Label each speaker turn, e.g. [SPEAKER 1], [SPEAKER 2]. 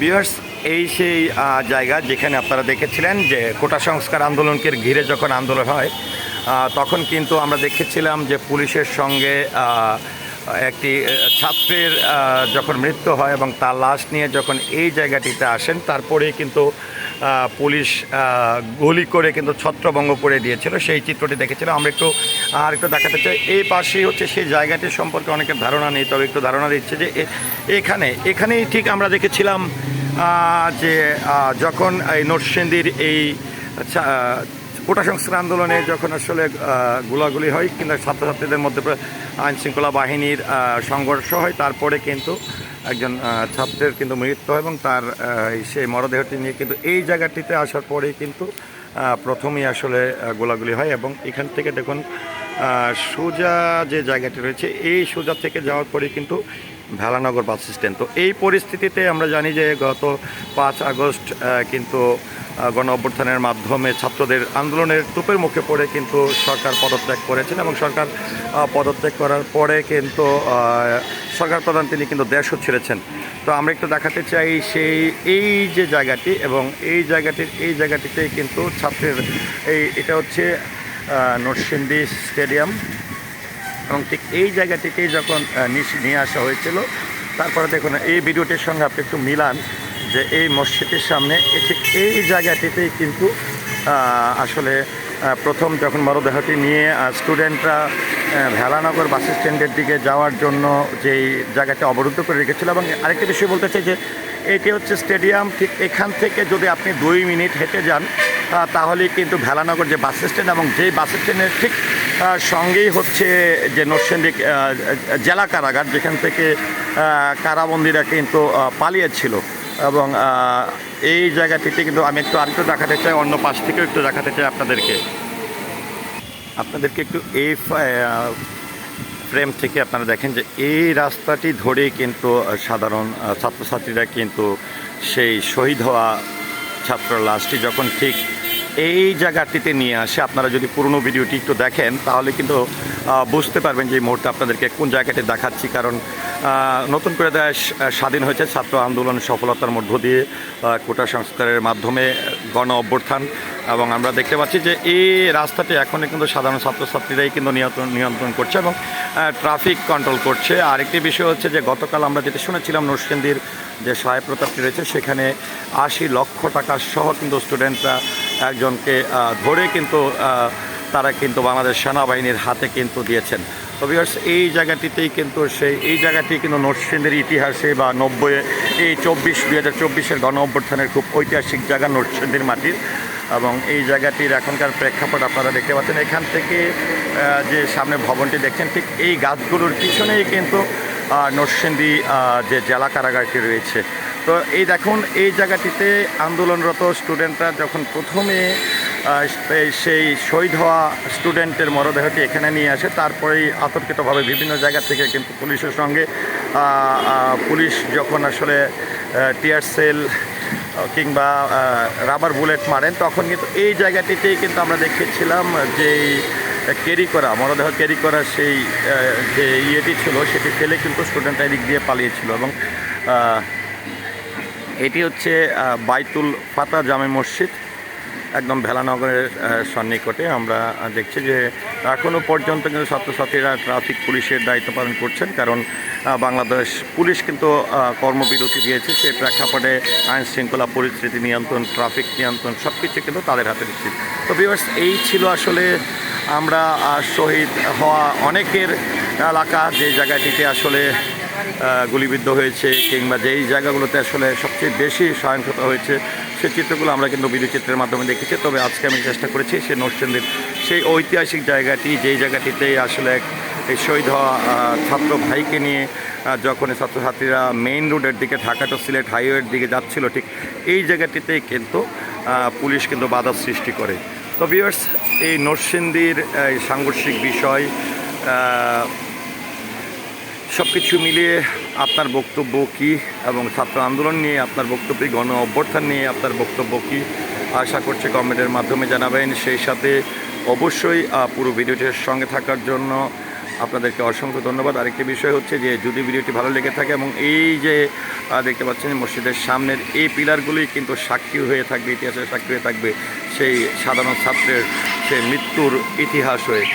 [SPEAKER 1] বিহার্স এই সেই জায়গা যেখানে আপনারা দেখেছিলেন যে কোটা সংস্কার আন্দোলনকে ঘিরে যখন আন্দোলন হয় তখন কিন্তু আমরা দেখেছিলাম যে পুলিশের সঙ্গে একটি ছাত্রের যখন মৃত্যু হয় এবং তার লাশ নিয়ে যখন এই জায়গাটিতে আসেন তারপরে কিন্তু পুলিশ গুলি করে কিন্তু ছত্রভঙ্গ করে দিয়েছিল। সেই চিত্রটি দেখেছিলাম আমরা একটু আর একটু দেখাতে চাই। এই পাশেই হচ্ছে সেই জায়গাটি সম্পর্কে অনেকের ধারণা নেই, তবে একটু ধারণা দিচ্ছে যে এখানে, এখানেই ঠিক আমরা দেখেছিলাম যে যখন এই নরসিংদীর এই কোটা সংস্কার আন্দোলনে যখন আসলে গোলাগুলি হয় কিন্তু ছাত্রছাত্রীদের মধ্যে আইন শৃঙ্খলা বাহিনীর সংঘর্ষ হয়, তারপরে কিন্তু একজন ছাত্রের কিন্তু মৃত্যু হয় এবং তার সেই মরদেহটি নিয়ে কিন্তু এই জায়গাটিতে আসার পরেই কিন্তু প্রথমেই আসলে গোলাগুলি হয় এবং এখান থেকে দেখুন সোজা যে জায়গাটি রয়েছে, এই সোজা থেকে যাওয়ার পরে কিন্তু ভেলানগর বাস স্ট্যান্ড। তো এই পরিস্থিতিতে আমরা জানি যে গত পাঁচ আগস্ট কিন্তু গণ অভ্যুত্থানের মাধ্যমে ছাত্রদের আন্দোলনের তুপের মুখে পড়ে কিন্তু সরকার পদত্যাগ করেছেন এবং সরকার পদত্যাগ করার পরে কিন্তু সরকার প্রধান তিনি কিন্তু দেশও ছেড়েছেন। তো আমরা একটু দেখাতে চাই সেই, এই যে জায়গাটি এবং এই জায়গাটির, এই জায়গাটিতে কিন্তু ছাত্রের এই, এটা হচ্ছে নরসিংদী স্টেডিয়াম এবং ঠিক এই জায়গাটিকেই যখন নিয়ে আসা হয়েছিল, তারপরে দেখুন, এই ভিডিওটির সঙ্গে আপনি একটু মিলান। যে এই মসজিদের সামনে ঠিক এই জায়গাটিতেই কিন্তু আসলে প্রথম যখন মরদেহটি নিয়ে স্টুডেন্টরা ভেলানগর বাস স্ট্যান্ডের দিকে যাওয়ার জন্য যেই জায়গাটি অবরুদ্ধ করে রেখেছিল এবং আরেকটি বিষয় বলতে চাই যে এটি হচ্ছে স্টেডিয়াম ঠিক এখান থেকে যদি আপনি দুই মিনিট হেঁটে যান আহ, তাহলেই কিন্তু ভেলানগর যে বাস স্ট্যান্ড এবং যেই বাস স্ট্যান্ডের ঠিক সঙ্গেই হচ্ছে যে নরসিংদী জেলা কারাগার যেখান থেকে কারাবন্দীরা কিন্তু পালিয়েছিল। এবং এই জায়গাটিতে কিন্তু আমি একটু আরেকটু দেখাতে চাই, অন্য পাশ থেকেও একটু দেখাতে চাই আপনাদেরকে। আপনাদেরকে একটু এই ফ্রেম থেকে আপনারা দেখেন যে এই রাস্তাটি ধরেই কিন্তু সাধারণ ছাত্রছাত্রীরা কিন্তু সেই শহীদ হওয়া ছাত্র লাশটি যখন ঠিক এই জায়গাটিতে নিয়ে আসে, আপনারা যদি পুরনো ভিডিওটি একটু দেখেন, তাহলে কিন্তু বুঝতে পারবেন যে এই মুহূর্তে আপনাদেরকে কোন জায়গাটি দেখাচ্ছি। কারণ নতুন করে দেশ স্বাধীন হয়েছে। ছাত্র আন্দোলন সফলতার মধ্য দিয়ে কোটা সংস্কারের মাধ্যমে গণ অভ্যুত্থান। এবং আমরা দেখতে পাচ্ছি যে এই রাস্তাটি এখনও কিন্তু সাধারণ ছাত্রছাত্রীরাই কিন্তু নিয়ন্ত্রণ নিয়ন্ত্রণ করছে এবং ট্রাফিক কন্ট্রোল করছে। আরেকটি বিষয় হচ্ছে যে গতকাল আমরা যেটা শুনেছিলাম, নরসিংদীর যে সহায় প্রতাপটি রয়েছে, সেখানে আশি লক্ষ টাকা সহ কিন্তু স্টুডেন্টরা একজনকে ধরে কিন্তু তারা কিন্তু বাংলাদেশ সেনাবাহিনীর হাতে কিন্তু দিয়েছেন। তো এই জায়গাটিতেই কিন্তু সেই এই জায়গাটি কিন্তু নরসিংদীর ইতিহাসে বা নব্বই এই চব্বিশ দুই হাজার চব্বিশের গণ অভ্যুত্থানের খুব ঐতিহাসিক জায়গা নরসিংদীর মাটির। এবং এই জায়গাটির এখনকার প্রেক্ষাপট আপনারা দেখতে পাচ্ছেন। এখান থেকে যে সামনে ভবনটি দেখছেন, ঠিক এই গাছগুলোর পিছনেই কিন্তু নরসিংদী যে জেলা কারাগারটি রয়েছে। তো এই দেখুন, এই জায়গাটিতে আন্দোলনরত স্টুডেন্টরা যখন প্রথমে সেই শহীদ হওয়া স্টুডেন্টের মরদেহটি এখানে নিয়ে আসে। তারপরেই আতর্কিতভাবে বিভিন্ন জায়গা থেকে কিন্তু পুলিশের সঙ্গে পুলিশ যখন আসলে টিয়ার সেল কিংবা রাবার বুলেট মারেন, তখন কিন্তু এই জায়গাটিতেই কিন্তু আমরা দেখেছিলাম যে ক্যারি করা মরদেহ ক্যারি করা সেই যে ইয়েটি ছিল, সেটি ফেলে কিন্তু স্টুডেন্টরা এদিক দিয়ে পালিয়েছিল এবং এটি হচ্ছে বাইতুল ফাতা জামে মসজিদ। একদম ভেলানগরের সন্নিকটে আমরা দেখছি যে এখনও পর্যন্ত কিন্তু ছাত্রছাত্রীরা ট্রাফিক পুলিশের দায়িত্ব পালন করছেন, কারণ বাংলাদেশ পুলিশ কিন্তু কর্মবিরতি দিয়েছে। সে প্রেক্ষাপটে আইন শৃঙ্খলা পরিস্থিতি নিয়ন্ত্রণ, ট্রাফিক নিয়ন্ত্রণ সব কিছু কিন্তু তাদের হাতে দিচ্ছি তো ভিউয়ার্স এই ছিল আসলে আমরা শহীদ হওয়া অনেকের এলাকা, যে জায়গাটিতে আসলে গুলিবিদ্ধ হয়েছে কিংবা যেই জায়গাগুলোতে আসলে সবচেয়ে বেশি সহিংসতা হয়েছে সেই চিত্রগুলো আমরা কিন্তু ভিডিও চিত্রের মাধ্যমে দেখেছি। তবে আজকে আমি চেষ্টা করেছি সেই নরসিংদীর সেই ঐতিহাসিক জায়গাটি, যেই জায়গাটিতে আসলে এক এই শহীদ হওয়া ছাত্র ভাইকে নিয়ে যখন ছাত্রছাত্রীরা মেইন রোডের দিকে ঢাকা টু সিলেট হাইওয়ের দিকে যাচ্ছিল, ঠিক এই জায়গাটিতেই কিন্তু পুলিশ কিন্তু বাধা সৃষ্টি করে। তো ভিউয়ার্স এই নরসিংদীর সাংঘর্ষিক বিষয় সব কিছু মিলিয়ে আপনার বক্তব্য কী এবং ছাত্র আন্দোলন নিয়ে আপনার বক্তব্য গণ অভ্যর্থান নিয়ে আপনার বক্তব্য কী, আশা করছি কমেন্টের মাধ্যমে জানাবেন। সেই সাথে অবশ্যই পুরো ভিডিওটির সঙ্গে থাকার জন্য আপনাদেরকে অসংখ্য ধন্যবাদ। আরেকটি বিষয় হচ্ছে যে, যদি ভিডিওটি ভালো লেগে থাকে এবং এই যে দেখতে পাচ্ছেন মসজিদের সামনের এই পিলারগুলি কিন্তু সাক্ষী হয়ে থাকবে, ইতিহাসের সাক্ষী হয়ে থাকবে সেই সাধারণ ছাত্রের সেই মৃত্যুর ইতিহাস হয়ে।